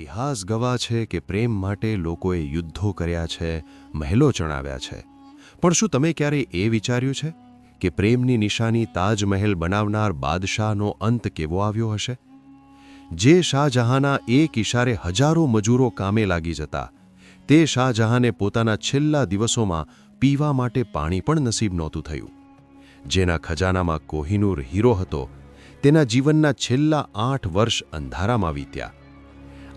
ઇતિહાસ ગવા છે કે પ્રેમ માટે લોકોએ યુદ્ધો કર્યા છે, મહેલો ચણાવ્યા છે. પણ શું તમે ક્યારે એ વિચાર્યું છે કે પ્રેમની નિશાની તાજમહેલ બનાવનાર બાદશાહનો અંત કેવો આવ્યો હશે? જે શાહજહાંના એક ઇશારે હજારો મજૂરો કામે લાગી જતા, તે શાહજહાંને પોતાના છેલ્લા દિવસોમાં પીવા માટે પાણી પણ નસીબ નહોતું થયું. જેના ખજાનામાં કોહિનૂર હીરો હતો, તેના જીવનના છેલ્લા આઠ વર્ષ અંધારામાં વીત્યા.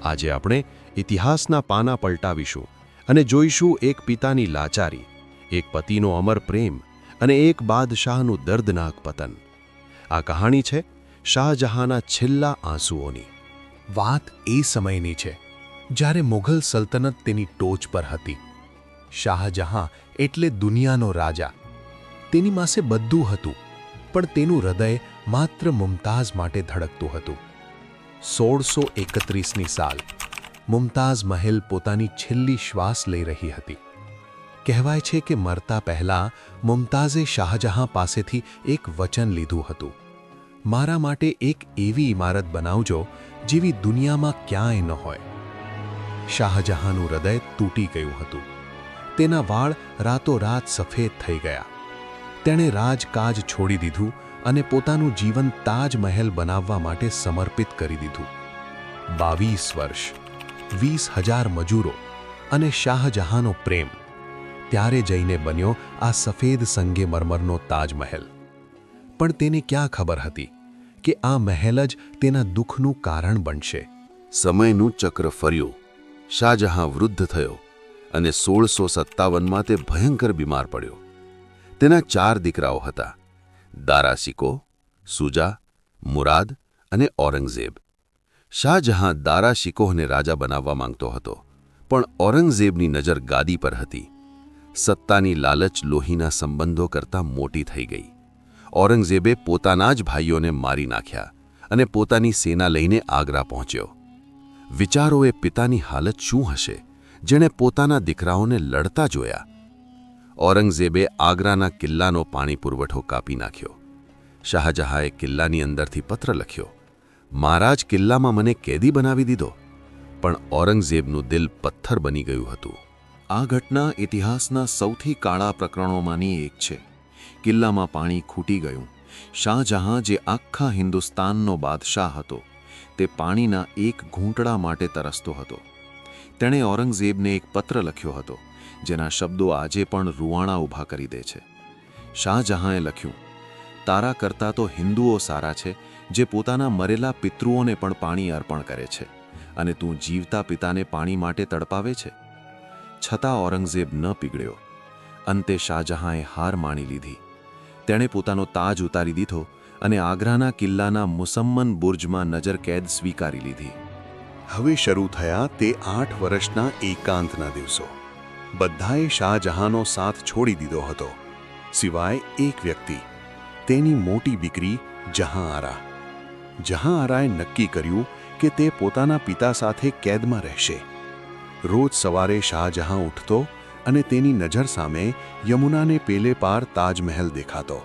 આજે આપણે ઇતિહાસના પાના પલટાવીશું અને જોઈશું એક પિતાની લાચારી, એક પતિનો અમર પ્રેમ અને એક બાદશાહનું દર્દનાક પતન. આ કહાણી છે શાહજહાંના છેલ્લા આંસુઓની. વાત એ સમયની છે જ્યારે મુઘલ સલ્તનત તેની ટોચ પર હતી. શાહજહાં એટલે દુનિયાનો રાજા. તેની પાસે બધું હતું, પણ તેનું હૃદય માત્ર મુમતાઝ માટે ધડકતું હતું. સોળસો એકત્રીસની સાલ મુમતાઝ મહેલ પોતાની છેલ્લી શ્વાસ લઈ રહી હતી. કહેવાય છે કે મરતા પહેલા મુમતાઝે શાહજહાં પાસેથી એક વચન લીધું હતું. મારા માટે એક એવી ઇમારત બનાવજો જેવી દુનિયામાં ક્યાંય ન હોય. શાહજહાંનું હૃદય તૂટી ગયું હતું. તેના વાળ રાતોરાત સફેદ થઈ ગયા. તેણે રાજકાજ છોડી દીધું અને પોતાનું જીવન તાજમહેલ બનાવવા માટે સમર્પિત કરી દીધું. બાવીસ વર્ષ, વીસ હજાર મજૂરો અને શાહજહાંનો પ્રેમ. ત્યારે જઈને બન્યો આ સફેદ સંગે મરમરનો તાજમહેલ. પણ તેને ક્યાં ખબર હતી કે આ મહેલ જ તેના દુઃખનું કારણ બનશે? સમયનું ચક્ર ફર્યું. શાહજહાં વૃદ્ધ થયો અને સોળસો સત્તાવનમાં તે ભયંકર બીમાર પડ્યો. તેના ચાર દીકરાઓ હતા. દારાસિકો સુજા મુરાદ અને ઔરંગઝેબ શાહજહાં દારાશિકોહને રાજા બનાવવા માંગતો હતો પણ ઔરંગઝેબની નજર ગાદી પર હતી સત્તાની લાલચ લોહીના સંબંધો કરતાં મોટી થઈ ગઈ ઔરંગઝેબે પોતાના જ ભાઈઓને મારી નાખ્યા અને પોતાની સેના લઈને આગ્રા પહોંચ્યો। વિચારોએ પિતાની હાલત શું હશે, જેણે પોતાના દીકરાઓને લડતા જોયા? ઔરંગઝેબે આગ્રાના કિલ્લાનો પાણી પુરવઠો કાપી નાખ્યો. શાહજહાંએ કિલ્લાની અંદરથી પત્ર લખ્યો, મહારાજ, કિલ્લામાં મને કેદી બનાવી દીધો. પણ ઔરંગઝેબનું દિલ પથ્થર બની ગયું હતું. આ ઘટના ઇતિહાસના સૌથી કાળા પ્રકરણોમાંની એક છે. કિલ્લામાં પાણી ખૂટી ગયું. શાહજહાં જે આખા હિન્દુસ્તાનનો બાદશાહ હતો, તે પાણીના એક ઘૂંટડા માટે તરસતો હતો. તેણે ઔરંગઝેબને એક પત્ર લખ્યો હતો જેના શબ્દો આજે પણ રૂવાણા ઊભા કરી દે છે. શાહજહાંએ લખ્યું, તારા કરતાં તો હિન્દુઓ સારા છે, જે પોતાના મરેલા પિતૃઓને પણ પાણી અર્પણ કરે છે, અને તું જીવતા પિતાને પાણી માટે તડપાવે છે? છતાં ઔરંગઝેબ ન પીગળ્યો. અંતે શાહજહાંએ હાર માણી લીધી. તેણે પોતાનો તાજ ઉતારી દીધો અને આગ્રાના કિલ્લાના મુસમ્મન બુર્જમાં નજર કેદ સ્વીકારી લીધી. હવે શરૂ થયા તે આઠ વર્ષના એકાંતના દિવસો. બધાએ શાહજહાંનો સાથ છોડી દીધો હતો. સિવાય એક વ્યક્તિ, તેની મોટી દીકરી જહાંઆરા. જહાંઆરાએ નક્કી કર્યું કે તે પોતાના પિતા સાથે કેદમાં રહેશે. રોજ સવારે શાહજહાં ઉઠતો અને તેની નજર સામે યમુનાને પેલે પાર તાજમહેલ દેખાતો.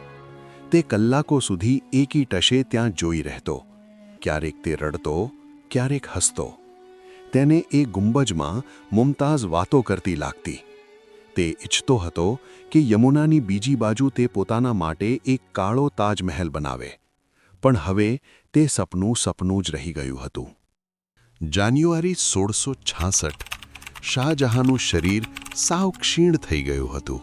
તે કલાકો સુધી એકી ટશે ત્યાં જોઈ રહેતો. ક્યારેક તે રડતો, ક્યારેક હસતો. તેને એ ગુંબજમાં મુમતાઝ વાતો કરતી લાગતી. તે ઈચ્છતો હતો કે યમુનાની બીજી બાજુ તે પોતાના માટે એક કાળો તાજમહેલ બનાવે. પણ હવે તે સપનું સપનું જ રહી ગયું હતું. જાન્યુઆરી સોળસો છાસઠ, શાહજહાંનું શરીર સાવ ક્ષીણ થઈ ગયું હતું.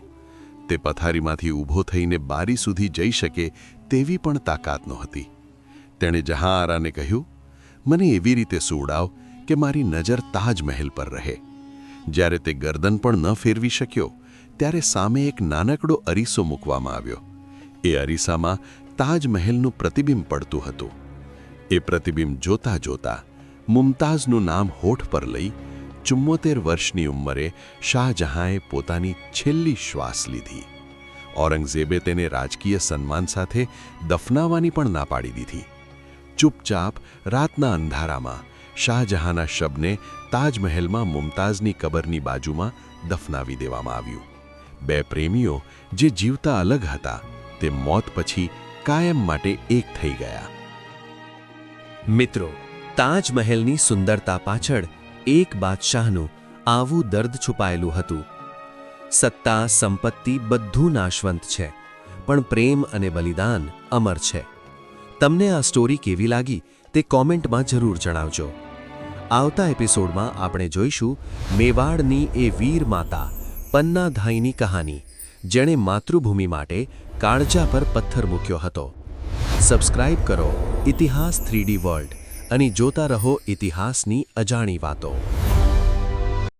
તે પથારીમાંથી ઊભો થઈને બારી સુધી જઈ શકે તેવી પણ તાકાત નહોતી. તેણે જહાઆરાને કહ્યું, મને એવી રીતે સુવડાવ કે મારી નજર તાજમહેલ પર રહે. જ્યારે તે ગરદન પણ ન ફેરવી શક્યો, ત્યારે સામે એક નાનકડો અરીસો મૂકવામાં આવ્યો. એ અરીસામાં તાજમહેલનું પ્રતિબિંબ પડતું હતું. એ પ્રતિબિંબ જોતા જોતા મુમતાઝનું નામ હોઠ પર લઈ ચુમ્મોતેર વર્ષની ઉંમરે શાહજહાંએ પોતાની છેલ્લી શ્વાસ લીધી. ઔરંગઝેબે તેને રાજકીય સન્માન સાથે દફનાવવાની પણ ના પાડી દીધી. ચૂપચાપ રાતના અંધારામાં શાહજહાંના શબને તાજમહેલમાં મુમતાઝની કબરની બાજુમાં દફનાવી દેવામાં આવ્યું. બે પ્રેમીઓ જે જીવતા અલગ હતા, તે મોત પછી કાયમ માટે એક થઈ ગયા. મિત્રો, તાજમહેલની સુંદરતા પાછળ એક બાદશાહનું આવું દર્દ છુપાયેલું હતું. સત્તા, સંપત્તિ બધું નાશવંત છે, પણ પ્રેમ અને બલિદાન અમર છે. તમને આ સ્ટોરી કેવી લાગી તે કોમેન્ટમાં જરૂર જણાવજો. આવતા એપિસોડમાં આપણે જોઈશું મેવાડની એ વીર માતા પન્નાધાઈની કહાની, જેણે માતૃભૂમિ માટે કાળજા પર પથ્થર મૂક્યો હતો. સબસ્ક્રાઇબ કરો ઇતિહાસ થ્રીડી વર્લ્ડ અને જોતા રહો ઇતિહાસની અજાણી વાતો.